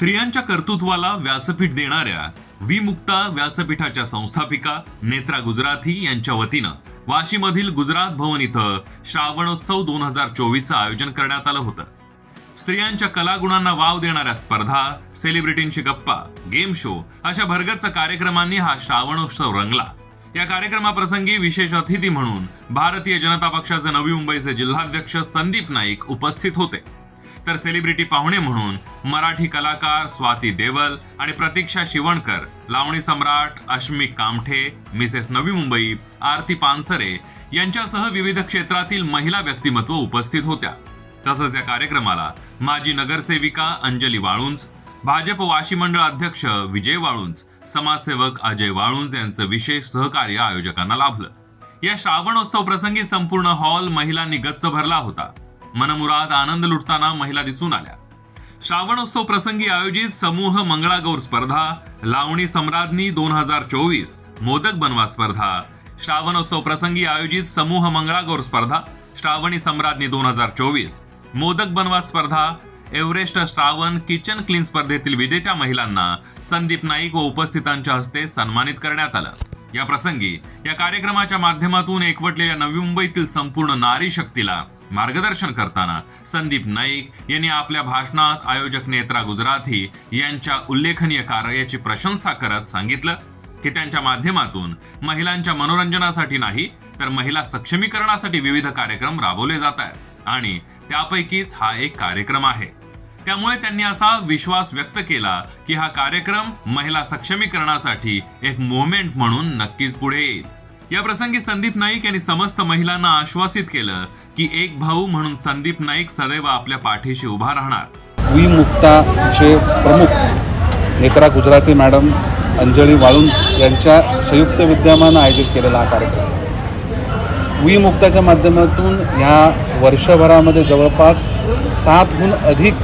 स्त्रियांच्या कर्तृत्वाला व्यासपीठ देणाऱ्या विमुक्ता व्यासपीठाच्या संस्थापिका नेत्रा गुजराथी यांच्या वतीनं वाशीमधील गुजरात भवन इथं श्रावणोत्सव दोन हजार चोवीसचं आयोजन करण्यात आलं होतं. स्त्रियांच्या कलागुणांना वाव देणाऱ्या स्पर्धा सेलिब्रिटींशी गप्पा गेम शो अशा भरगच्च कार्यक्रमांनी हा श्रावणोत्सव रंगला. या कार्यक्रमाप्रसंगी विशेष अतिथी म्हणून भारतीय जनता पक्षाचे नवी मुंबईचे जिल्हाध्यक्ष संदीप नाईक उपस्थित होते. तर सेलिब्रिटी पाहुणे म्हणून मराठी कलाकार स्वाती देवल आणि प्रतीक्षा शिवणकर लावणी सम्राट अश्मिक कामठे मिसेस नवी मुंबई आरती पानसरे यांच्यासह विविध क्षेत्रातील महिला व्यक्तिमत्व उपस्थित होत्या. तसंच या कार्यक्रमाला माजी नगरसेविका अंजली वाळुंज भाजप वाशी मंडळ अध्यक्ष विजय वाळुंज समाजसेवक अजय वाळुंज यांचं विशेष सहकार्य आयोजकांना लाभलं. या श्रावणोत्सव प्रसंगी संपूर्ण हॉल महिलांनी गच्च भरला होता. मनमुराद आनंद लुटताना महिला दिसून आल्या. श्रावणोत्सव प्रसंगी आयोजित समूह मंगळागौर स्पर्धा लावणी सम्राज्ञी दोन हजार चोवीस मोदक बनवा स्पर्धा. श्रावणोत्सव प्रसंगी आयोजित समूह मंगळागौर स्पर्धा श्रावणी सम्राज्ञी दोन हजार चोवीस मोदक बनवा स्पर्धा एव्हरेस्ट श्रावण किचन क्लीन स्पर्धेतील विजेत्या महिलांना संदीप नाईक व उपस्थितांच्या हस्ते सन्मानित करण्यात आलं. या प्रसंगी या कार्यक्रमाच्या माध्यमातून एकवटलेल्या नवी मुंबईतील संपूर्ण नारी शक्तीला मार्गदर्शन करताना संदीप नाईक यांनी आपल्या भाषणात आयोजक नेत्रा गुजराथी यांच्या उल्लेखनीय कार्याची प्रशंसा करत सांगितलं की त्यांच्या माध्यमातून महिलांच्या मनोरंजनासाठी नाही तर महिला सक्षमीकरणासाठी विविध कार्यक्रम राबवले जात आहेत आणि त्यापैकीच हा एक कार्यक्रम आहे. त्यामुळे त्यांनी असा विश्वास व्यक्त केला की हा कार्यक्रम महिला सक्षमीकरणासाठी एक मुवमेंट म्हणून नक्कीच पुढे येईल. या प्रसंगी संदीप नाईक यांनी समस्त महिलांना आश्वासित केलं की एक भाऊ म्हणून संदीप नाईक सदैव आपल्या पाठीशी उभा राहणार. विमुक्ताचे प्रमुख नेत्रा गुजराती मॅडम अंजली वाळून यांच्या संयुक्त विद्यमानं आयोजित केलेला हा कार्यक्रम. विमुक्ताच्या माध्यमातून ह्या वर्षभरामध्ये जवळपास सातहून अधिक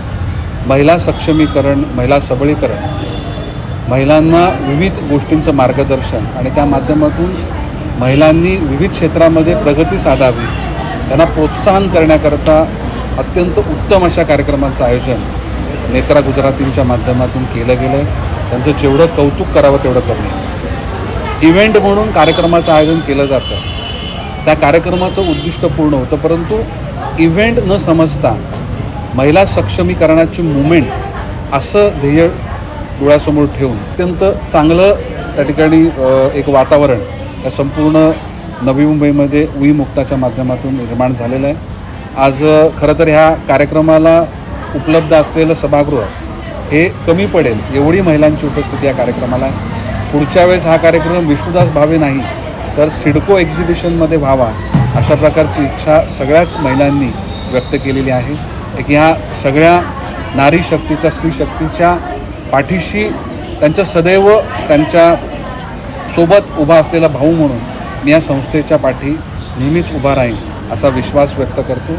महिला सक्षमीकरण महिला सबळीकरण महिलांना विविध गोष्टींचं मार्गदर्शन आणि त्या माध्यमातून महिलांनी विविध क्षेत्रामध्ये प्रगती साधावी. त्यांना प्रोत्साहन करण्याकरता अत्यंत उत्तम अशा कार्यक्रमाचं आयोजन नेत्रा गुजरातींच्या माध्यमातून केलं गेलं आहे त्यांचं जेवढं कौतुक करावं तेवढं कमी इव्हेंट म्हणून कार्यक्रमाचं आयोजन केलं जातं. त्या कार्यक्रमाचं उद्दिष्ट पूर्ण होतं परंतु इव्हेंट न समजता महिला सक्षमीकरणाची मुवमेंट असं ध्येय डोळ्यासमोर ठेवून अत्यंत चांगलं त्या ठिकाणी एक वातावरण या संपूर्ण नवी मुंबईमध्ये विमुक्ताच्या माध्यमातून निर्माण झालेलं आहे. आज खरं तर ह्या कार्यक्रमाला उपलब्ध असलेलं सभागृह हे कमी पडेल एवढी महिलांची उपस्थिती या कार्यक्रमाला आहे. पुढच्या वेळेस हा कार्यक्रम विष्णुदास भावे नाही तर सिडको एक्झिबिशनमध्ये व्हावा अशा प्रकारची इच्छा सगळ्याच महिलांनी व्यक्त केलेली आहे. एक ह्या सगळ्या नारी शक्तीचा स्त्री शक्तीच्या पाठीशी त्यांच्या सदैव त्यांच्या सोबत उभा असलेला भाऊ म्हणून मी या संस्थेच्या पाठी नेहमीच उभा राहीन असा विश्वास व्यक्त करतो.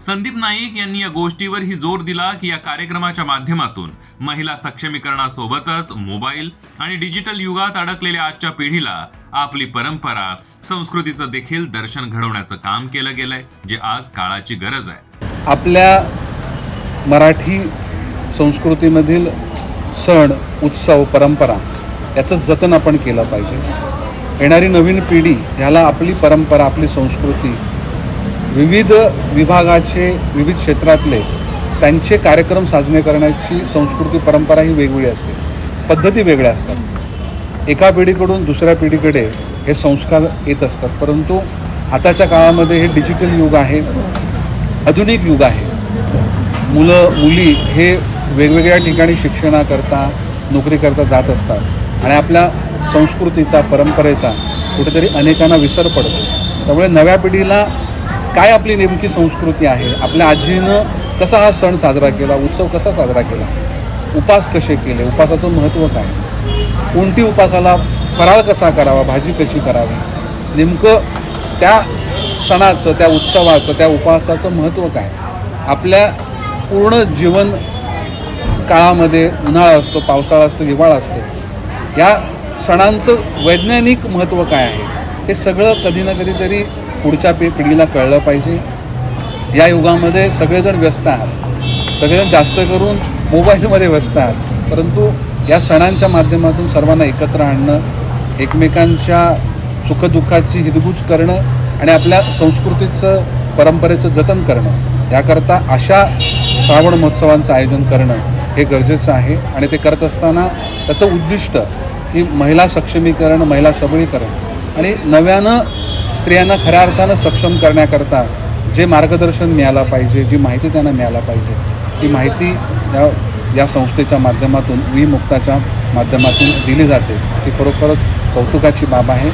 संदीप नाईक यांनी या गोष्टीवरही जोर दिला की या कार्यक्रमाच्या माध्यमातून महिला सक्षमीकरणासोबतच मोबाईल आणि डिजिटल युगात अडकलेल्या आजच्या पिढीला आपली परंपरा संस्कृतीचं देखील दर्शन घडवण्याचं काम केलं गेलंय जे आज काळाची गरज आहे. आपल्या मराठी संस्कृतीमधील सण उत्सव परंपरा याचं जतन आपण केलं पाहिजे. येणारी नवीन पिढी ह्याला आपली परंपरा आपली संस्कृती विविध विभागाचे विविध क्षेत्रातले त्यांचे कार्यक्रम साजरे करण्याची संस्कृती परंपरा ही वेगवेगळी असते. पद्धती वेगळ्या असतात. एका पिढीकडून दुसऱ्या पिढीकडे हे संस्कार येत असतात. परंतु आताच्या काळामध्ये हे डिजिटल युग आहे. आधुनिक युग आहे. मुलं मुली हे वेगवेगळ्या ठिकाणी शिक्षणाकरता नोकरीकरता जात असतात. आणि आपल्या संस्कृतीचा परंपरेचा कुठेतरी अनेकांना विसर पडतो. त्यामुळे नव्या पिढीला काय आपली नेमकी संस्कृती आहे? आपल्या आजीनं कसा हा सण साजरा केला? उत्सव कसा साजरा केला? उपास कसे केले? उपासाचं महत्त्व काय? कोणती उपासाला फराळ कसा करावा? भाजी कशी करावी? नेमकं त्या सणाचं त्या उत्सवाचं त्या उपवासाचं महत्त्व काय? आपल्या पूर्ण जीवन काळामध्ये उन्हाळा असतो पावसाळा असतो हिवाळा असतो. या सणांचं वैज्ञानिक महत्त्व काय आहे? हे सगळं कधी ना कधीतरी पुढच्या पि पिढीला कळलं पाहिजे. या युगामध्ये सगळेजण व्यस्त आहात. सगळेजण जास्त करून मोबाईलमध्ये व्यस्त आहात. परंतु या सणांच्या माध्यमातून सर्वांना एकत्र आणणं एकमेकांच्या सुखदुःखाची हितगुज करणं आणि आपल्या संस्कृतीचं परंपरेचं जतन करणं याकरता अशा श्रावण महोत्सवांचं आयोजन करणं हे गरजेचं आहे आणि ते करत असताना त्याचं उद्दिष्ट की महिला सक्षमीकरण महिला सबळीकरण आणि नव्यानं स्त्रियांना खऱ्या अर्थानं सक्षम करण्याकरता जे मार्गदर्शन मिळालं पाहिजे जी माहिती त्यांना मिळायला पाहिजे ती माहिती या या संस्थेच्या माध्यमातून विमुक्ताच्या माध्यमातून दिली जाते. ही खरोखरच कौतुकाची बाब आहे.